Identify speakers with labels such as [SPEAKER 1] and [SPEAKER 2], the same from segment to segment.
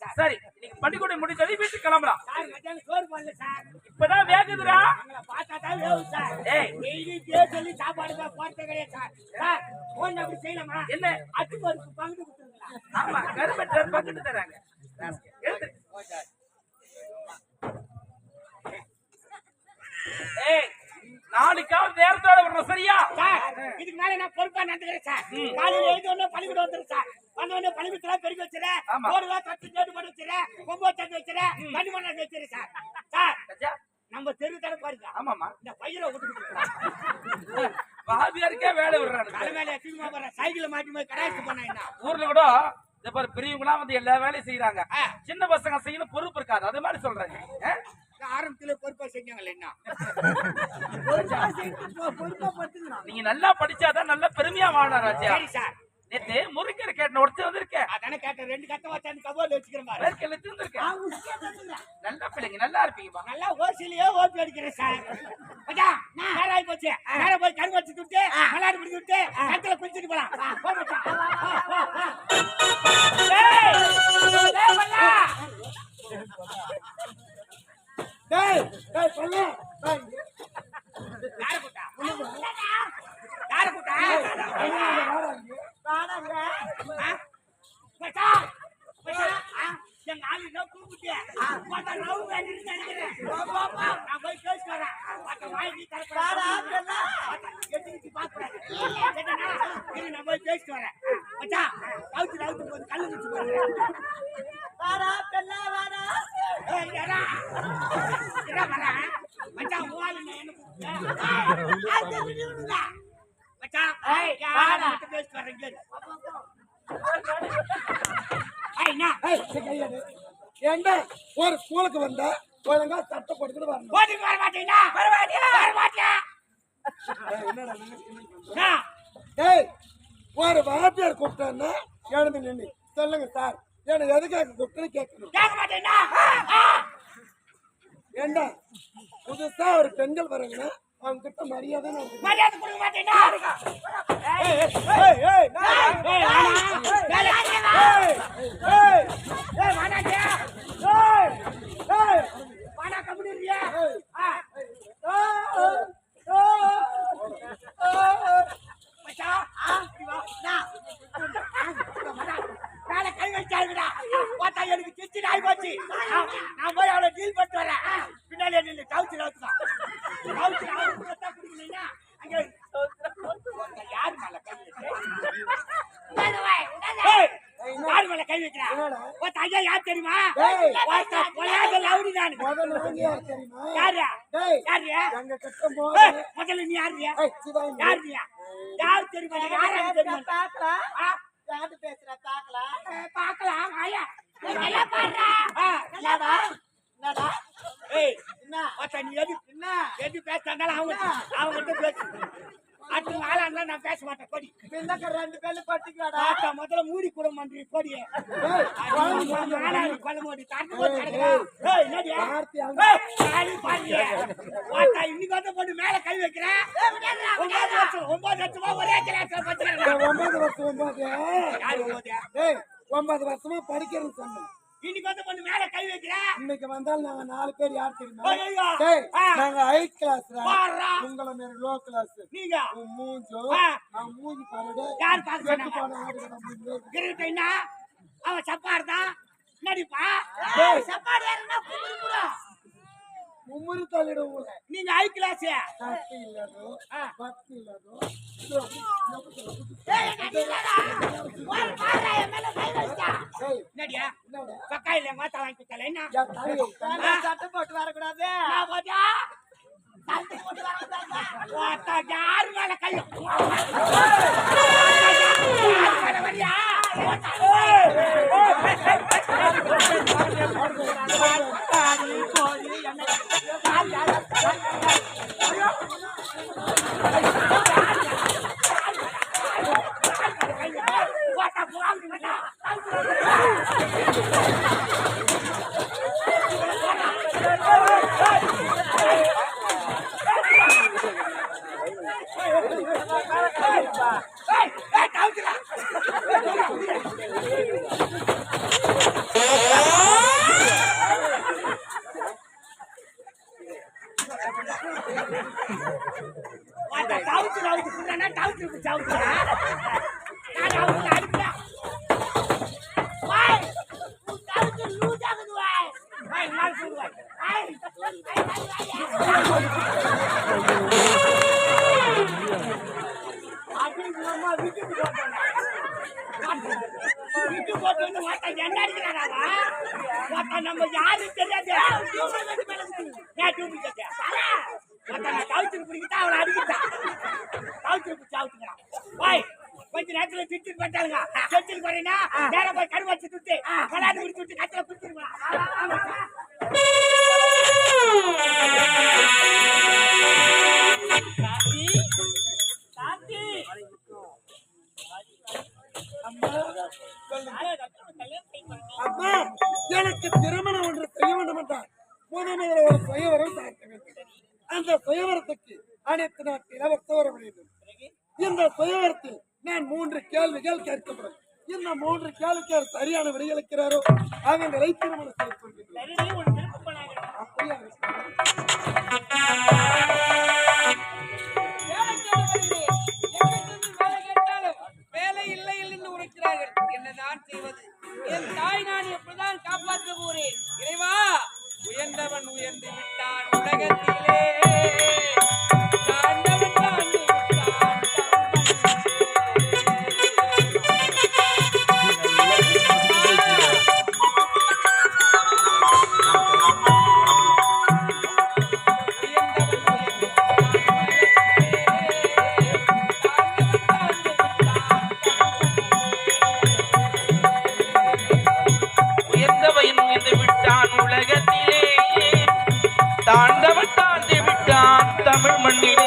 [SPEAKER 1] Sir.
[SPEAKER 2] சரி இன்னைக்கு பள்ளிக்கூடம் முடிஞ்சது வீட்டுக்கு கிளம்பலாம் இப்பதான் வேகுதுடா.
[SPEAKER 1] உங்களை பார்த்தா தான் வேவு சார்.
[SPEAKER 2] ஏய்.
[SPEAKER 1] டெய்லி சொல்லி சாப்பாடு கிடையாது சார். சார் போன் அப்படி செய்யலாமா?
[SPEAKER 2] என்ன?
[SPEAKER 1] அத்து பருப்பு பங்கு கொடுத்துருங்களா?
[SPEAKER 2] ஆமா கருப்பட்டு பக்கத்து தராங்க. நாளைக்காவது நேரத்தோட வரணும் சரியா?
[SPEAKER 1] சார் இதுக்கு மேல நான் பொறுப்பா நடந்துக்கிறேன் சார்? காலையில எழுதி ஒண்ணு பள்ளிக்கூடம் வந்துடும் சார். வந்த உடனே பள்ளிக்கூடத்துல பெருக்கி வச்சிடறேன். போடுவா தட்டு நேடு போட்டு வச்சிடறேன். கொம்பு தட்டு வச்சிடறேன். தண்ணி மண்ணை வச்சிடறேன் சார். சார் நம்ம தெரு தர பாருங்க
[SPEAKER 2] ஆமாமா
[SPEAKER 1] இந்த பையனை விட்டுக்கிட்டு
[SPEAKER 2] வாதியாருக்கே வேலை விடுறாங்க
[SPEAKER 1] தலைமையில அதிகமா வர சைக்கிள் மாட்டி போய் கடாய்ச்சி என்ன?
[SPEAKER 2] ஊர்ல கூட இந்த பாரு பெரியவங்களாம் வந்து எல்லா வேலையும் செய்யறாங்க. சின்ன பசங்க செய்யணும் பொறுப்பு இருக்காது. அது மாதிரி சொல்றாங்க?
[SPEAKER 1] ஆரம்பத்துல பொறுப்பா செஞ்சாங்கல்ல என்ன?
[SPEAKER 2] நீங்க நல்லா படிச்சாதான் நல்ல பெருமையா வாழணும் ராஜா.
[SPEAKER 1] சரி சார்.
[SPEAKER 2] நேத்து முருங்கரை கேட்ட ஒருத்தர் வந்திருக்கேன்
[SPEAKER 1] அதானே கேட்டேன். ரெண்டு கத்த வச்சாந்து கபோர்ல வச்சுக்கிறேன் பாரு
[SPEAKER 2] வேர்க்கல்ல தீர்ந்திருக்கேன் நல்ல பிள்ளைங்க நல்லா இருப்பீங்கப்பா.
[SPEAKER 1] நல்லா ஓசிலேயே ஓப்பி அடிக்கிறேன் சார். மச்சான், நேரம் ஆகி போச்சு. நேரம் போய் கரும்பு வச்சு விட்டு மல்லாடு பிடிச்சி விட்டு கத்துல குளிச்சுட்டு போலாம் போ மச்சான். போ, போ, போ. டேய், டேய் மல்லா.
[SPEAKER 3] டேய் டேய் சொல்லு டேய்
[SPEAKER 1] யாரை கூட்டா? யாரை கூட்டா? ஆ? மச்சான், மச்சான், ஆ? எங்க ஆளு என்ன கூப்பிட்டு? பார்த்தா ரவு வேண்டின்னு நினைக்கிறேன். போ, போ, போ. நான் போய் பேசிட்டு வரேன். பார்த்தா வாய் நீ திறக்கக்கூடாது. பார்த்தா இரு, நான் போய் பேசிட்டு வரேன். மச்சான், ரவுத்து, ரவுத்து போது கல்லு போடுறேன். ஏய், யாரா? யாரா வரேன்? மச்சான், உன் ஆளு நான் என்ன கூப்பிட்டேன்? மச்சான், ஏய், பேசிட்டு வரேன், என்ன?
[SPEAKER 3] ஒரு ஸ்கூலுக்கு வந்த ஒழுங்கா சட்டை போட்டுக்கிட்டு வரணும்
[SPEAKER 1] போட்டுக்கு வர மாட்டீங்களா? வர மாட்டியா? வர மாட்டியா?
[SPEAKER 3] ஏய், என்னடா நீ?
[SPEAKER 1] ஆ,
[SPEAKER 3] டேய் ஒரு வாத்தியார் கூப்பிட்டான்னா எழுந்து நின்று சொல்லுங்க சார் என்ன எதுக்காக கூப்பிட்டு கேட்கணும்
[SPEAKER 1] கேட்க? ஆ,
[SPEAKER 3] ஏண்டா புதுசா ஒரு பெண்கள் வராங்கன்னா அவங்க கிட்ட மரியாதை.
[SPEAKER 1] மரியாதை கொடுக்க மாட்டீங்களா?
[SPEAKER 3] ஏய், ஏய், ஏய், ஏய், நான்
[SPEAKER 1] ஏய், வேணாம். வேலை செய்யலாம்.
[SPEAKER 3] ஏய், ஏய்,
[SPEAKER 1] ஏய், வேணாண்டியா?
[SPEAKER 3] ஏய், ஏய்,
[SPEAKER 1] வேணா கம்முனு இருக்கியா?
[SPEAKER 3] ஏய்.
[SPEAKER 1] ஆ,
[SPEAKER 3] ஏய், ஏய்,
[SPEAKER 1] மச்சான், ஆ, இப்படி வா. இந்தா. ஆ, இங்க வாடா. மேல கை வச்சாருடா. பார்த்தா எனக்கு கிச்சு நாய் போச்சு. நான் நான் போய் அவளை டீல் பண்ணிட்டு வரேன். ஆ, பின்னாலே நில்லு. கவுச்சு நவுத்துதான். கவுச்சு நவுத்து பார்த்தா குடிக்கலைன்னா, அங்க ஒருத்தன் யாரு மேல கை வச்சு? ஏய், யாரு ஐயா யார் தெரியுமா? பொல்லாத லவுடி நானு.
[SPEAKER 3] யார்
[SPEAKER 1] யாரு? யாரு? முதல்ல நீ யாருயா? யாருயா? யாரு தெரியுமா? யாரு தெரியுமா? ஆ?
[SPEAKER 3] யார்கிட்ட பேசுற
[SPEAKER 1] நல்லா என்னடா?
[SPEAKER 3] என்னடா
[SPEAKER 1] ஏய்,
[SPEAKER 3] என்ன
[SPEAKER 1] நீ எது
[SPEAKER 3] என்ன
[SPEAKER 1] எது பேசுறாங்களோ அவங்க அவங்ககிட்ட பேசு அடுத்த நாளா இருந்தா நான் பேச மாட்டேன் கொடி
[SPEAKER 3] பின்னக்க ரெண்டு பேர்ல
[SPEAKER 1] பார்த்தா முதல்ல மூடி கூட மாட்டேன் கொடி
[SPEAKER 3] ஏய், குழம்பு போடுங்க.
[SPEAKER 1] நாலாவது கொலை மூடி தட்டு போட்டு கிடக்குறா. ஏய், காலி இன்னைக்கு வந்து போட்டு மேல கை வைக்கிறேன் ஒன்பது வருஷம் ஒன்பது வருஷமா ஒரே கிளாஸ்ல படிச்சிருக்கேன்
[SPEAKER 3] ஒன்பது வருஷம் ஒன்பது.
[SPEAKER 1] யாரு ஒன்பது?
[SPEAKER 3] ஏய் ஒன்பது வருஷமா படிக்கிறேன்னு சொன்னேன்.
[SPEAKER 1] இன்னைக்கு வந்து போட்டு மேல கை வைக்கிறேன்
[SPEAKER 3] இன்னைக்கு வந்தால் நாங்க நாலு பேர் யார் தெரியுமா. நாங்க ஹை கிளாஸ்
[SPEAKER 1] பாருடா.
[SPEAKER 3] உங்களை மாரி லோ கிளாஸ்
[SPEAKER 1] நீங்க.
[SPEAKER 3] உன் மூஞ்சோ. நான் மூஞ்சி பாருடு
[SPEAKER 1] யார். கிரிட்டா அவன் சப்பாடு தான். நடிப்பா. சப்பாடு யாருன்னா
[SPEAKER 3] மும்முறு தள்ளிடு உங்களை.
[SPEAKER 1] நீங்க ஹை கிளாஸ்
[SPEAKER 3] இல்லதோ இல்லதோ
[SPEAKER 1] என்னடியா? பக்காயில மாத்தா வாங்கி ஆ.
[SPEAKER 3] சட்டை போட்டு வரக்கூடாது
[SPEAKER 1] நான் போட்டா சண்டை போட்டு வரக்கூடாதா? ஓத்தா, யாரு மேல கை யாரு மேல வரியா? ஓத்தா, ஏய், ஆடி, கோழி, என்ன? அம்மா விட்டு போட்டேன் விட்டு போட்டு வாட்டா என்ன அடிக்கிறாடா வாட்டா நம்ம யாரு தெரியாது. ஏன் டூப்ளிகேட் வாட்டா நான் கவுச்சு பிடிக்கிட்டா அவளை அடிக்கிட்டான் கவுச்சு பிடிச்சி அவுச்சுக்கிறான் வாய் கொஞ்ச நேரத்துல திட்டு பட்டாளுங்க செட்டில் குறையினா நேரம் போய் கருவாச்சு துட்டு கலாட்டு முடிச்சு விட்டு
[SPEAKER 3] கட்டில குடிச்சிருக்கலாம் சுயவரத்துக்கு அனைத்து நாட்டு இலவச வர வேண்டும் இந்த சுயவரத்தில் நான் மூன்று கேள்விகள் கேட்கப்படும். இந்த மூன்று கேள்விக்கு சரியான விடையளிக்கிறாரோ அவங்களை திருமணம் செய்து
[SPEAKER 2] தமிழ் மண்ணிலே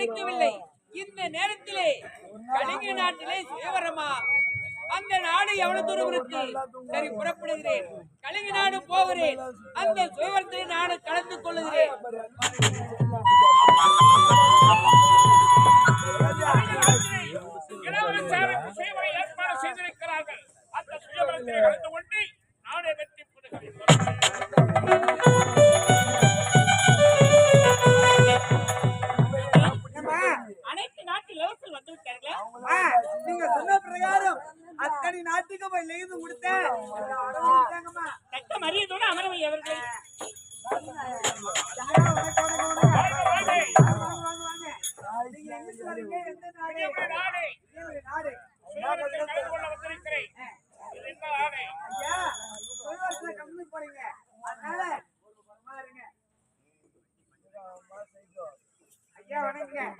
[SPEAKER 4] கிடைக்கவில்லை. இந்த நேரத்திலே கலிங்க நாட்டிலே சுயவரமா அந்த நாடு எவ்வளவு தூரம் இருக்கு சரி புறப்படுகிறேன். கலிங்க நாடு போகிறேன். அந்த சுயவரத்தை நாடு கலந்து கொள்ளுகிறேன்.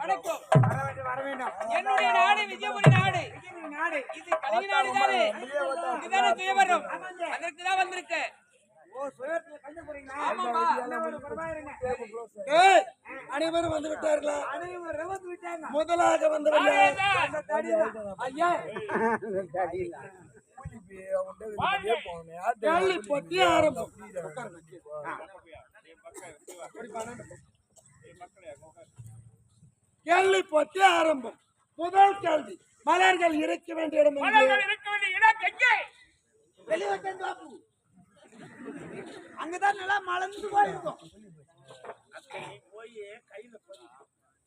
[SPEAKER 4] வணக்கம்
[SPEAKER 5] வர வேண்டும் வர வேண்டும்
[SPEAKER 4] என்னுடைய நாடு விஜயபுரி நாடு.
[SPEAKER 5] நாடு
[SPEAKER 4] இது கலிங்க நாடு தானே. இதுதானே சுயவரம். அதற்கு தான் வந்திருக்கேன்.
[SPEAKER 3] அனைவரும் வந்து விட்டார்களா? முதலாக ஐயா. கேள்வி பற்றி ஆரம்பம். முதல் கேள்வி மலர்கள் இருக்க வேண்டிய இடம்
[SPEAKER 5] வெளியே அங்கதான் நல்லா மலர்ந்து போயிருக்கும்.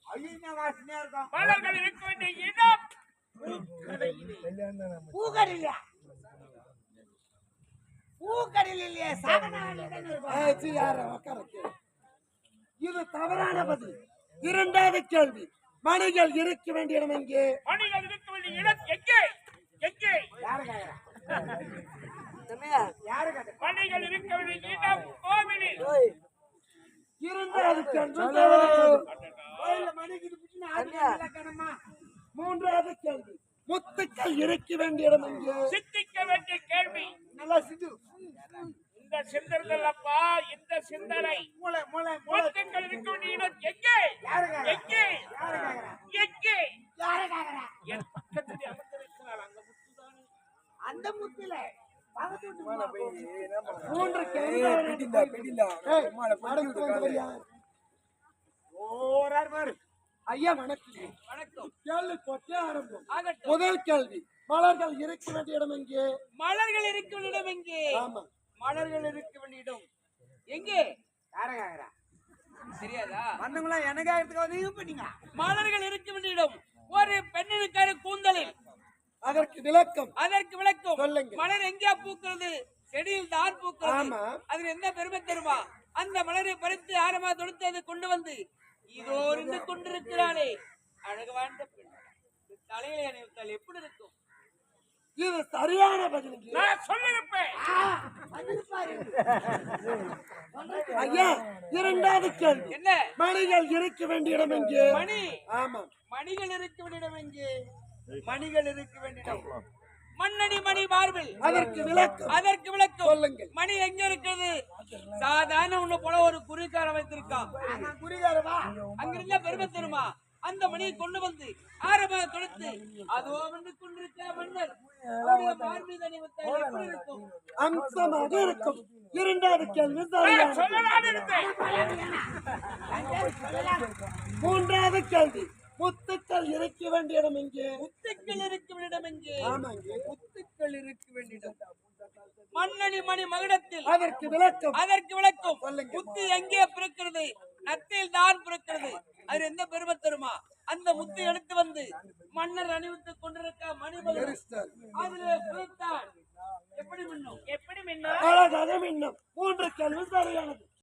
[SPEAKER 5] ஐயோ வாசனையா இருக்கும்
[SPEAKER 6] மலர்கள் இருக்க வேண்டிய இடம்.
[SPEAKER 5] பூக்கடையில பூக்கடையில் இல்லையே சாகனாவில் இருக்கும்.
[SPEAKER 3] ஆ, சீ, யார உட்கார கேளு. இது தவறான பதில். இரண்டாவது கேள்வி. மணிகள் இருக்க வேண்டிய இடம் எங்கே?
[SPEAKER 6] மணிகள் இருக்க வேண்டிய இடம் எங்கே? எங்கே?
[SPEAKER 5] யாரு யாரு கேக்குறா
[SPEAKER 6] மணிகள் இருக்க வேண்டிய இடம் கோவிலில்
[SPEAKER 3] மூன்றாவது கேள்வி. முத்துக்கள் இருக்க வேண்டிய இடம் எங்கே?
[SPEAKER 6] சிந்திக்க வேண்டிய கேள்வி.
[SPEAKER 5] நல்லா சிந்து.
[SPEAKER 6] இந்த சிந்தர்கள் அப்பா இந்த சிந்தனை.
[SPEAKER 5] மூளை மூளை
[SPEAKER 6] முத்துக்கள் இருக்க வேண்டிய இடம் எங்கே? எங்கே? எங்கே?
[SPEAKER 5] யாரு கேக்குறா?
[SPEAKER 3] மூன்று ஐயா வணக்கம்.
[SPEAKER 4] வணக்கம்.
[SPEAKER 3] கேள்வி போட்டி ஆரம்பம்.
[SPEAKER 4] ஆகட்டும்.
[SPEAKER 3] முதல் கேள்வி மலர்கள் இருக்க வேண்டிய இடம் எங்கே?
[SPEAKER 4] மலர்கள் இருக்கும் இடம் எங்கே?
[SPEAKER 3] ஆமா.
[SPEAKER 4] மலர்கள் இருக்க வேண்டிய இடம் எங்கே?
[SPEAKER 5] யாரு கேக்குறா
[SPEAKER 4] தெரியாதா?
[SPEAKER 5] வந்தவங்களா எனக்கா எடுத்துக்க பண்ணீங்க
[SPEAKER 4] மலர்கள் இருக்க வேண்டிய இடம் ஒரு பெண்ணினுக்கான கூந்தலில்.
[SPEAKER 3] அதற்கு விளக்கம்.
[SPEAKER 4] அதற்கு விளக்கம்.
[SPEAKER 3] சொல்லுங்க.
[SPEAKER 4] மலர் எங்கே பூக்கிறது? செடியில் தான் பூக்கிறது. அதில் என்ன பெருமை தருமா அந்த மலரை பறித்து ஆரமா தொடுத்து அதை கொண்டு வந்து இதோ இருந்து கொண்டிருக்கிறாளே. அழகு வாழ்ந்த பெண். தலையில அணிவித்தால் எப்படி இருக்கும்?
[SPEAKER 3] இது சரியான பதில்.
[SPEAKER 6] நான் சொல்லிருப்பேன்
[SPEAKER 3] ஐயா இரண்டாவது கேள்வி.
[SPEAKER 4] என்ன?
[SPEAKER 3] மணிகள் இருக்க வேண்டிய இடம் எங்கே?
[SPEAKER 4] மணி.
[SPEAKER 3] ஆமா
[SPEAKER 4] மணிகள் இருக்க வேண்டிய இடம் எங்கே? மணிகள் இருக்க வேண்டிய மண்ணடி மணி மார்பில்.
[SPEAKER 3] அதற்கு விளக்கம்.
[SPEAKER 4] அதற்கு விளக்கம்.
[SPEAKER 3] சொல்லுங்கள்.
[SPEAKER 4] மணி எங்க இருக்குது? சாதாரண உன்னை போல ஒரு குறிக்கார வைத்திருக்கான்.
[SPEAKER 5] நான் குறிகாரவா
[SPEAKER 4] அங்கிருந்த பெருமை தருமா அந்த மணியை கொண்டு வந்து ஆரமாக கொடுத்து அதோ வந்து கொண்டிருக்க மன்னர்.
[SPEAKER 3] அம்சமாக இருக்கும். இரண்டாவது கேள்வி மூன்றாவது கேள்வி. முத்துக்கள் இருக்க வேண்டிய இடம் எங்கே
[SPEAKER 4] முத்துக்கள் இருக்கும் இடம் எங்கே
[SPEAKER 3] ஆமாங்க
[SPEAKER 4] முத்துக்கள் இருக்க வேண்டிய இடம் மண்ணடி மணி மகுடத்தில்.
[SPEAKER 3] அதற்கு விளக்கம்.
[SPEAKER 4] அதற்கு விளக்கம். முத்து எங்கே பிறக்கிறது? நத்தில் தான் பிறக்கிறது. அது எந்த பெருமை தருமா அந்த முத்து எடுத்து வந்து மன்னர் அணிவித்துக் கொண்டிருக்க மணிமகன் அதிலே பிறத்தான் எப்படி மின்னும்? எப்படி
[SPEAKER 3] மின்னும்? மூன்று கேள்வி சரியானது.